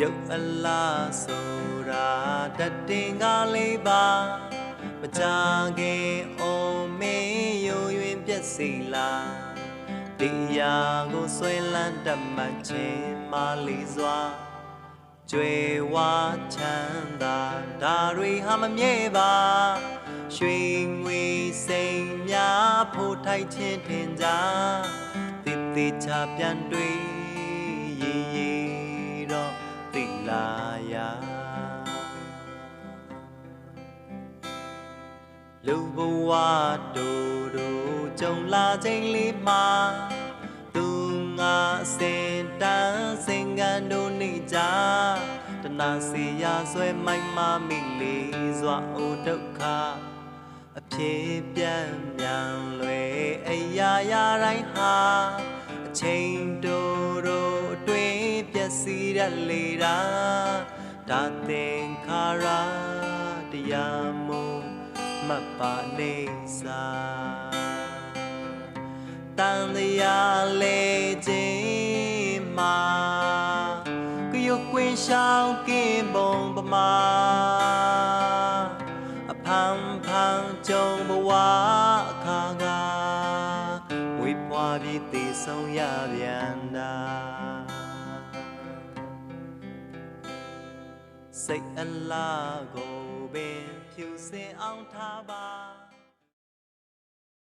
ရုပ်အလားဆိုတာတတ်တင်ကလေးပါမကြခင်အောင်မင်းယုံရင်ပြက်စီလားတရားကိုဆွဲလန်းတတ်မှတ်ခြင်းမလေးစွာကြွယ်ဝချမ်းသာဒါတွေဟာမမြဲပါရွှေငွေစိမ်များဖို့ထိုက်ခြင်းထင်ကြတည်တည်ချပြန်တွေ့ လူဘဝတို့တို့ကြုံလာခြင်းလေးမှာသူငါစင်တန်းစင်ကန်တို့နေကြတနာစီရဆွဲမိုက်မမိလေးစွာအိုဒုက္ခအဖြစ်ပြန့်မြန်လွယ်အရာရာတိုင်းဟာအချိန်တို့တို့အတွင်းပျက်စီးရလေတာဒါသင်္ခါရတရား မို့မတ်ပါနေစာတန်တရားလေခြင်းမှာကရုတ်ကွင်းရှောင်းကင်းပုံပမာအဖန်ဖန်ကြုံဘဝအခါကဝေပွားပြီးတည်ဆုံးရပြန်တာ စိတ်အလားကိုပင်ဖြူစင်အောင်ထားပါ